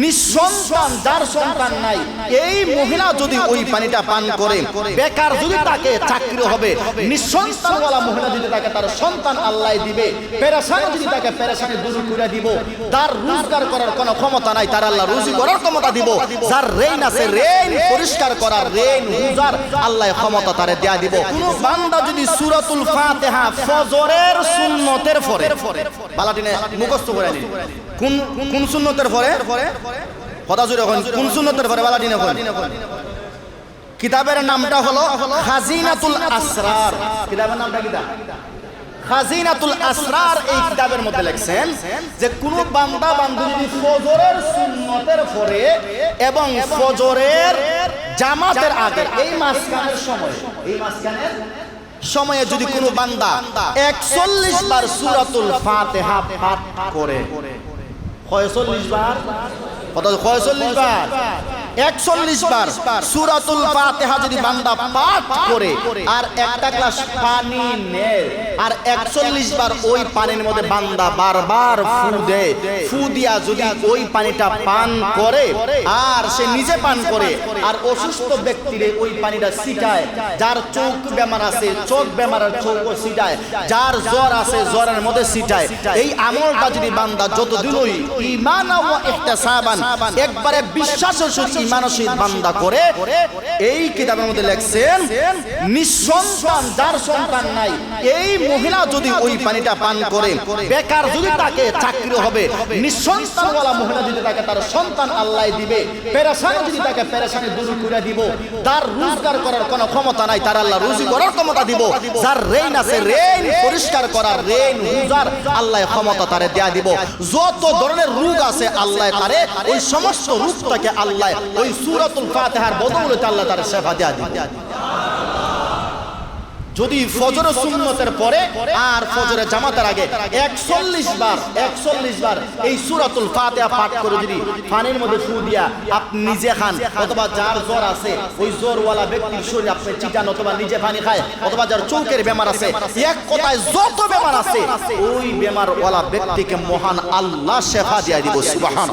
নিঃসন্তান, যার সন্তান নাই। এই মহিলা যদি ওই পানিটা পান করে, বেকার যদি তাকে চাকরি হবে মহিলা যদি তাকে তার সন্তান আল্লাহ দিবে যদি তাকে পেরেশানি দূর করে দিব, তার রোজগার করার কোনো ক্ষমতা নাই, তার আল্লাহ রুজি করার ক্ষমতা দিব, যার রেইন আছে রেইন পরিষ্কার করার রেইন রোজার আল্লাহ ক্ষমতা তারে দেয়া দিব। কোন বান্দা যদি ফাতিহা ফজরের সুন্নতের পরে, বালাটিনে মুখস্থ করে কোন কোন সুন্নতের পরে? কথা জুড়ে এখন কোন সুন্নতের পরে বালাটিনে এখন কিতাবের নামটা হলো খাজিনাতুল আসরার। কিতাবের নামটা কিতা খাজিনাতুল আসরার এই কিতাবের মধ্যে লেখছেন যে কোন বান্দা বান্ধব ফজরের সুন্নতের পরে এবং ফজরের জামাতের আগে, এই মাঝখানের সময়, এই মাঝখানের সময়ে যদি কোনো বান্দা একচল্লিশ বার সুরাতুল ফাতেহা পাঠ করে কয়চল্লিশ বার? কত কয়চল্লিশ বার। একচল্লিশ বার সুরাতুল ফাতেহা যদি বান্দা পাঠ করে আর একটা গ্লাস পানি নেয়। আর একচল্লিশ বার ওই পানির মধ্যে বান্দা বারবার ফু দেয়। ফু দিয়া যদি ওই পানিটা পান করে আর সে নিজে পান করে আর অসুস্থ ব্যক্তিরে ওই পানিটা ছিটায় যার চোখ বেমার আছে চোখ বেমারের চোখও ছিটায়। যার জ্বর আছে জ্বরের মধ্যে ছিটায়। এই আমলটা যদি বান্দা যতদিনই ইমান ও ইহতিসাবান একবারে বিশ্বাসের সহিত সহিত বান্দা করে এই কিতাবের মধ্যে লেখছেন, নিঃসন্তান, যার সন্তান নাই, এই মহিলা যদি ওই পানিটা পান করে, বেকার যদি তাকে চাকরি হবে, নিঃসন্তানওয়ালা মহিলা যদি তাকে তার সন্তান আল্লাহ দিবে, পেরেশানি যদি তাকে পেরেশানি দূর করে দিব, তার রোজগার করার কোনো ক্ষমতা নাই, তার আল্লাহ রুজি করার ক্ষমতা দিব, যার রেইন আছে রেইন পরিষ্কার করার রেইন রোজার আল্লাহ ক্ষমতা তারে দেয়া দিব। যত ধরনের রোগ আছে, আল্লাহ তারে ওই সমস্ত রোগটাকে আল্লাহ ওই সূরাতুল ফাতিহার বদৌলতে আল্লাহ তারে সেবা দেয়া দিবে। যদি ফজর সুন্নতের পরে আর ফজরের জামাতের আগে একচল্লিশ বার একচল্লিশ বার এই সুরাতুল ফাতিহা পাঠ করে যদি পানির মধ্যে ফু দিয়া আপনি নিজে খান, অথবা যার জ্বর আছে, ওই জ্বরওয়ালা ব্যক্তির শরীর আপনি চিটান অথবা নিজে পানি খায়, অথবা যার চৌকের বেমার আছে, এক কথায় যত বেমার আছে, ওই বেমারওয়ালা ব্যক্তিকে মহান আল্লাহ শেফা দিয়া দিব সুবহান